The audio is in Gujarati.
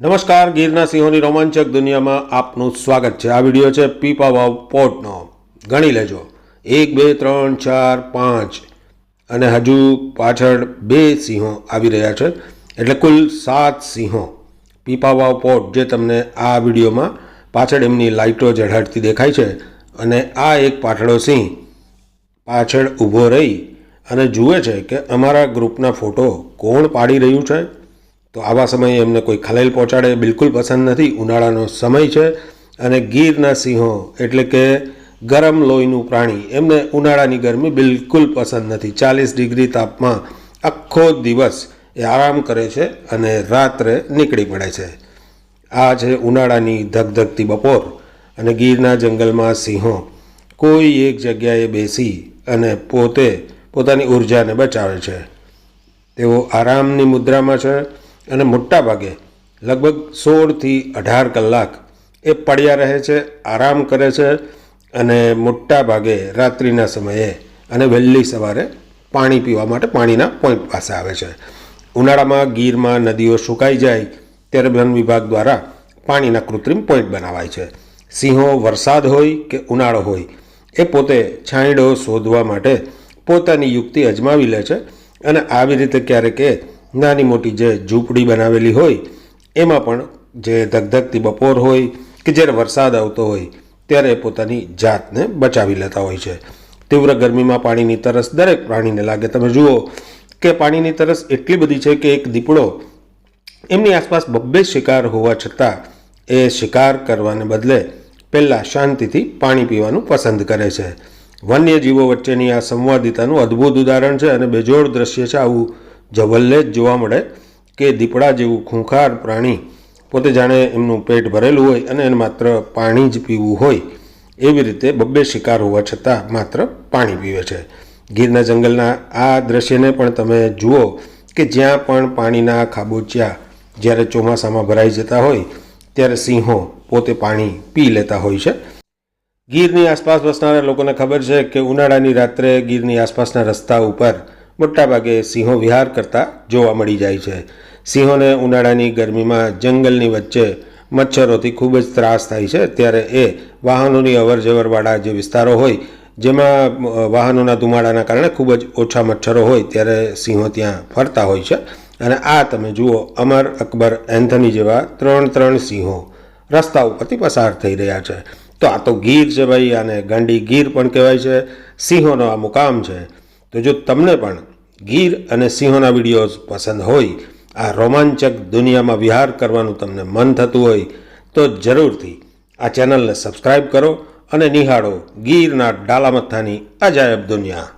નમસ્કાર ગીરના સિંહોની રોમાંચક દુનિયામાં આપનું સ્વાગત છે. આ વીડિયો છે પીપા વાવ પોર્ટનો. ગણી લેજો. એક, બે, ત્રણ, ચાર, પાંચ અને હજુ પાછળ બે સિંહો આવી રહ્યા છે. એટલે કુલ સાત સિંહો પીપા વાવ પોર્ટ જે તમને આ વિડીયોમાં પાછળ એમની લાઇટો ઝળહળતી દેખાય છે અને આ એક પાછળો સિંહ પાછળ ઊભો રહી અને જુએ છે કે અમારા ગ્રુપના ફોટો કોણ પાડી રહ્યું છે? તો આવા સમયે એમને કોઈ ખલેલ પહોંચાડે બિલકુલ પસંદ નથી. ઉનાળાનો સમય છે અને ગીરના સિંહો એટલે કે ગરમ લોહીનું પ્રાણી, એમને ઉનાળાની ગરમી બિલકુલ પસંદ નથી. ચાલીસ ડિગ્રી તાપમાં આખો દિવસ એ આરામ કરે છે અને રાત્રે નીકળી પડે છે. આ છે ઉનાળાની ધગધગતી બપોર અને ગીરના જંગલમાં સિંહો. કોઈ એક જગ્યાએ બેસી અને પોતે પોતાની ઉર્જાને બચાવે છે. તેઓ આરામની મુદ્રામાં છે અને મોટા ભાગે લગભગ સોળથી અઢાર કલાક એ પડ્યા રહે છે, આરામ કરે છે અને મોટા ભાગે રાત્રિના સમયે અને વહેલી સવારે પાણી પીવા માટે પાણીના પોઈન્ટ પાસે આવે છે. ઉનાળામાં ગીરમાં નદીઓ સુકાઈ જાય ત્યારે વન વિભાગ દ્વારા પાણીના કૃત્રિમ પોઈન્ટ બનાવાય છે. સિંહો વરસાદ હોય કે ઉનાળો હોય, એ પોતે છાંયડો શોધવા માટે પોતાની યુક્તિ અજમાવી લે છે અને આવી રીતે ક્યારેક એ નાની મોટી જે ઝૂંપડી બનાવેલી હોય, એમાં પણ જે ધગધગતી બપોર હોય કે જ્યારે વરસાદ આવતો હોય, ત્યારે પોતાની જાતને બચાવી લેતા હોય છે. તીવ્ર ગરમીમાં પાણીની તરસ દરેક પ્રાણીને લાગે. તમે જુઓ કે પાણીની તરસ એટલી બધી છે કે એક દીપડો એમની આસપાસ બબ્બે શિકાર હોવા છતાં એ શિકાર કરવાને બદલે પહેલાં શાંતિથી પાણી પીવાનું પસંદ કરે છે. વન્યજીવો વચ્ચેની આ સંવાદિતાનું અદ્ભુત ઉદાહરણ છે અને બેજોડ દ્રશ્ય છે આવું જવલ્લે જ જોવા મળે કે દીપડા જેવું ખૂંખાર પ્રાણી પોતે જાણે એમનું પેટ ભરેલું હોય અને એને માત્ર પાણી જ પીવું હોય, એવી રીતે બબ્બે શિકાર હોવા છતાં માત્ર પાણી પીવે છે. ગીરના જંગલના આ દ્રશ્યને પણ તમે જુઓ કે જ્યાં પણ પાણીના ખાબોચિયા જ્યારે ચોમાસામાં ભરાઈ જતા હોય, ત્યારે સિંહો પોતે પાણી પી લેતા હોય છે. ગીરની આસપાસ વસનારા લોકોને ખબર છે કે ઉનાળાની રાત્રે ગીરની આસપાસના રસ્તા ઉપર મોટાભાગે સિંહો વિહાર કરતા જોવા મળી જાય છે. સિંહોને ઉનાળાની ગરમીમાં જંગલની વચ્ચે મચ્છરોથી ખૂબ જ ત્રાસ થાય છે. ત્યારે એ વાહનોની અવરજવરવાળા જે વિસ્તારો હોય, જેમાં વાહનોના ધુમાડાના કારણે ખૂબ જ ઓછા મચ્છરો હોય, ત્યારે સિંહો ત્યાં ફરતા હોય છે. અને આ તમે જુઓ, અમર અકબર એન્થની જેવા ત્રણ ત્રણ સિંહો રસ્તા ઉપરથી પસાર થઈ રહ્યા છે. તો આ તો ગીર છે ભાઈ, આને ગાંડી ગીર પણ કહેવાય છે. સિંહોનો આ મુકામ છે. તો જો તમને પણ ગીર અને સિંહોના વિડીયોઝ પસંદ હોય, આ રોમાંચક દુનિયામાં વિહાર કરવાનું તમને મન થતું હોય, તો જરૂરથી આ ચેનલને સબસ્ક્રાઈબ કરો અને નિહાળો ગીરના ડાલામથ્થાની અજાયબ દુનિયા.